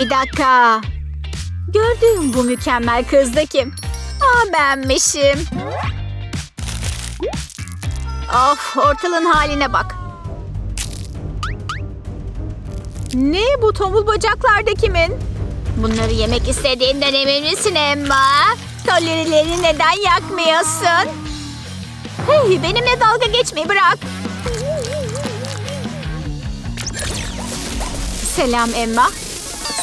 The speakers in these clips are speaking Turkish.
Bir dakika. Gördüğüm bu mükemmel kız da kim? Aa benmişim. Of ortalığın haline bak. Ne bu tombul bacaklar da kimin? Bunları yemek istediğinden emin misin Emma? Kalorileri neden yakmıyorsun? Hey benimle dalga geçmeyi bırak. Selam Emma.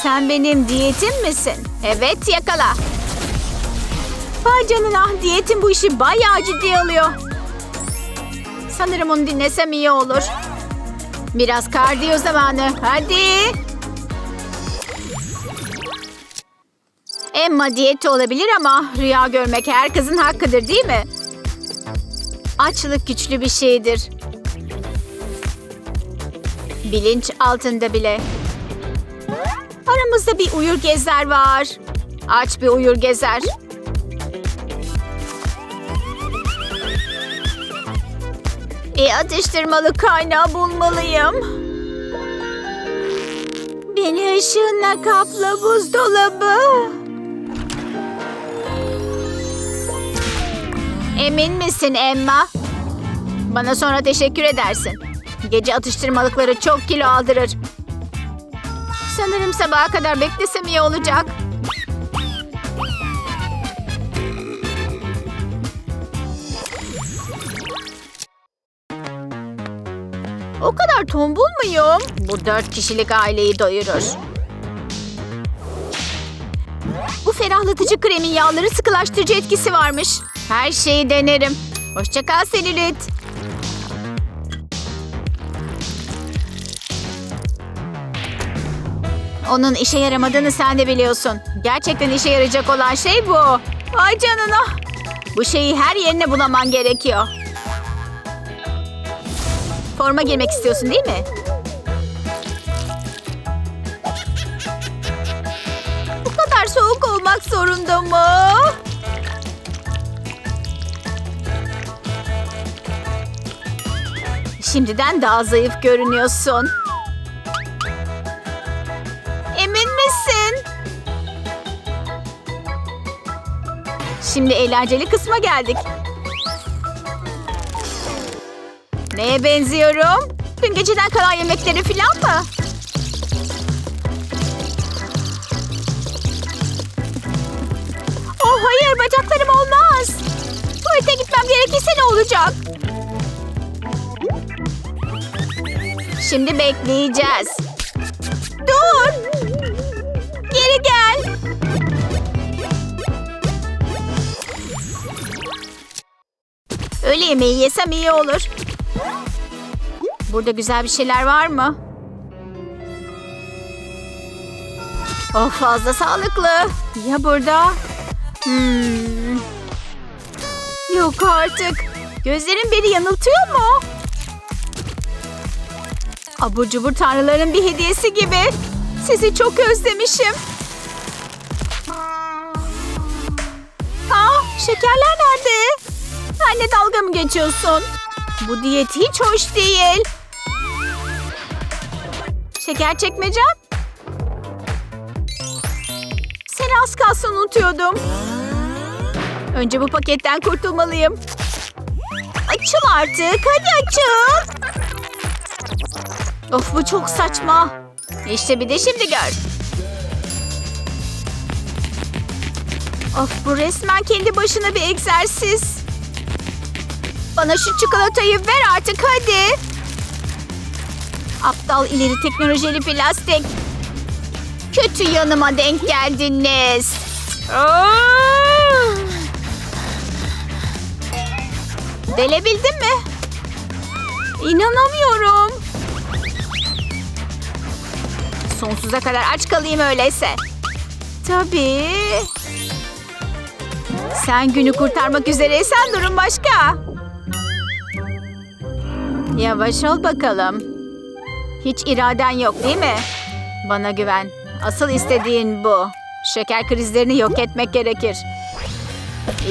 Sen benim diyetim misin? Evet yakala. Vay canına diyetim bu işi bayağı ciddiye alıyor. Sanırım onu dinlesem iyi olur. Biraz kardiyo zamanı. Hadi. Emma diyeti olabilir ama rüya görmek her kızın hakkıdır değil mi? Açlık güçlü bir şeydir. Bilinç altında bile. Aramızda bir uyur gezer var. Aç bir uyur gezer. Bir atıştırmalı kaynağı bulmalıyım. Beni ışığınla kapla buzdolabı. Emin misin Emma? Bana sonra teşekkür edersin. Gece atıştırmalıkları çok kilo aldırır. Sanırım sabaha kadar beklesem iyi olacak. O kadar tombul muyum? Bu dört kişilik aileyi doyurur. Bu ferahlatıcı kremin yağları sıkılaştırıcı etkisi varmış. Her şeyi denerim. Hoşça kal selülit. Onun işe yaramadığını sen de biliyorsun. Gerçekten işe yarayacak olan şey bu. Ay canına. Bu şeyi her yerine bulaman gerekiyor. Forma girmek istiyorsun değil mi? Bu kadar soğuk olmak zorunda mı? Şimdiden daha zayıf görünüyorsun. Şimdi eğlenceli kısma geldik. Neye benziyorum? Dün geceden kalan yemekleri falan mı? Oh hayır bacaklarım olmaz. Tuvalete gitmem gerekirse ne olacak? Şimdi bekleyeceğiz. Dur! Öğle yemeği yesem iyi olur. Burada güzel bir şeyler var mı? Oh fazla sağlıklı. Ya burada? Hmm. Yok artık. Gözlerim beni yanıltıyor mu? Abur cubur tanrıların bir hediyesi gibi. Sizi çok özlemişim. Aa, şekerler nerede? Anne dalga mı geçiyorsun? Bu diyet hiç hoş değil. Şeker çekmecem? Seni az kalsın unutuyordum. Önce bu paketten kurtulmalıyım. Açıl artık. Hadi açıl. Of bu çok saçma. İşte bir de şimdi gör. Of bu resmen kendi başına bir egzersiz. Bana şu çikolatayı ver artık hadi. Aptal ileri teknolojili plastik. Kötü yanıma denk geldiniz. Aa! Delebildin mi? İnanamıyorum. Sonsuza kadar aç kalayım öyleyse. Tabii. Sen günü kurtarmak üzereysen durum başka. Yavaş ol bakalım. Hiç iraden yok değil mi? Bana güven. Asıl istediğin bu. Şeker krizlerini yok etmek gerekir.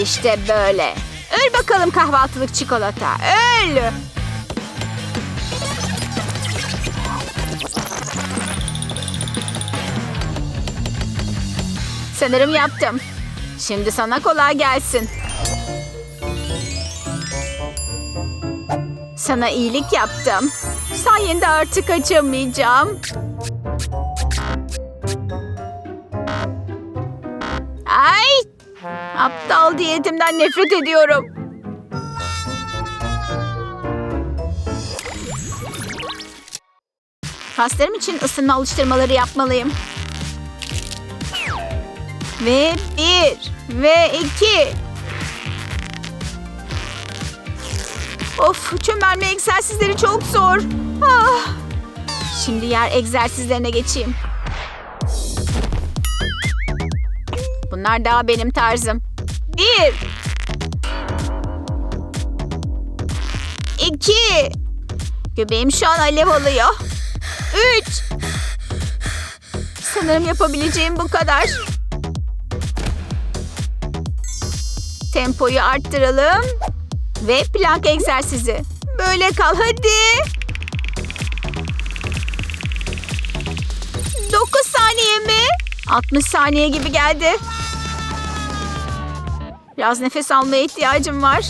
İşte böyle. Öl bakalım kahvaltılık çikolata. Öl. Sanırım yaptım. Şimdi sana kolay gelsin. Sana iyilik yaptım. Sayende artık açamayacağım. Ay! Aptal diyetimden nefret ediyorum. Kaslarım için ısınma alıştırmaları yapmalıyım. Ve bir. Ve iki. Of çömelme egzersizleri çok zor. Ah. Şimdi yer egzersizlerine geçeyim. Bunlar daha benim tarzım. Bir. İki. Göbeğim şu an alev alıyor. Üç. Sanırım yapabileceğim bu kadar. Tempoyu arttıralım. Ve plank egzersizi. Böyle kal hadi. 9 saniye mi? 60 saniye gibi geldi. Biraz nefes almaya ihtiyacım var.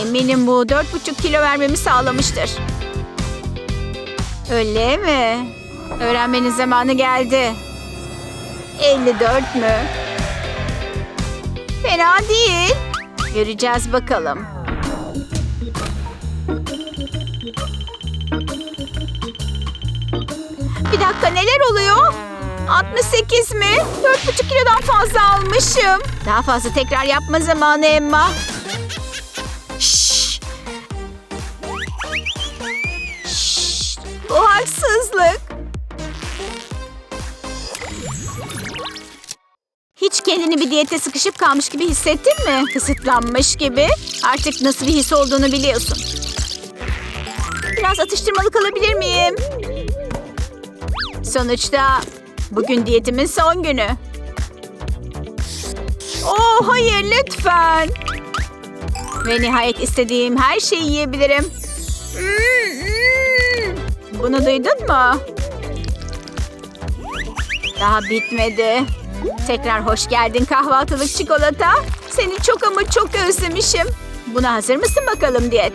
Eminim bu 4,5 kilo vermemi sağlamıştır. Öyle mi? Öğrenmenin zamanı geldi. 54 mü? Fena değil. Göreceğiz bakalım. Bir dakika neler oluyor? 68 mi? 4,5 kilodan fazla almışım. Daha fazla tekrar yapma zamanı Emma. Şşş. Şşş. Bu haksızlık. Hiç kendini bir diyete sıkışıp kalmış gibi hissettin mi? Kısıtlanmış gibi. Artık nasıl bir his olduğunu biliyorsun. Biraz atıştırmalık alabilir miyim? Sonuçta bugün diyetimin son günü. Oh hayır lütfen. Ve nihayet istediğim her şeyi yiyebilirim. Bunu duydun mu? Daha bitmedi. Tekrar hoş geldin kahvaltılık çikolata. Seni çok ama çok özlemişim. Buna hazır mısın bakalım diyet?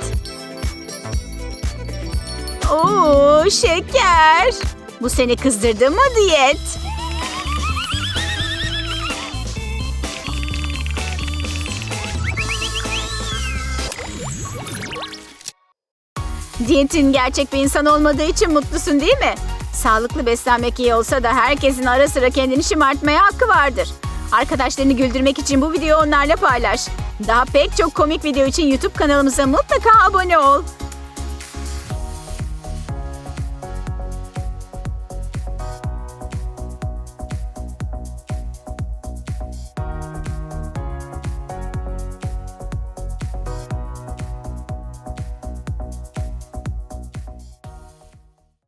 Oo şeker. Bu seni kızdırdı mı diyet? Diyetin gerçek bir insan olmadığı için mutlusun değil mi? Sağlıklı beslenmek iyi olsa da herkesin ara sıra kendini şımartmaya hakkı vardır. Arkadaşlarını güldürmek için bu videoyu onlarla paylaş. Daha pek çok komik video için YouTube kanalımıza mutlaka abone ol.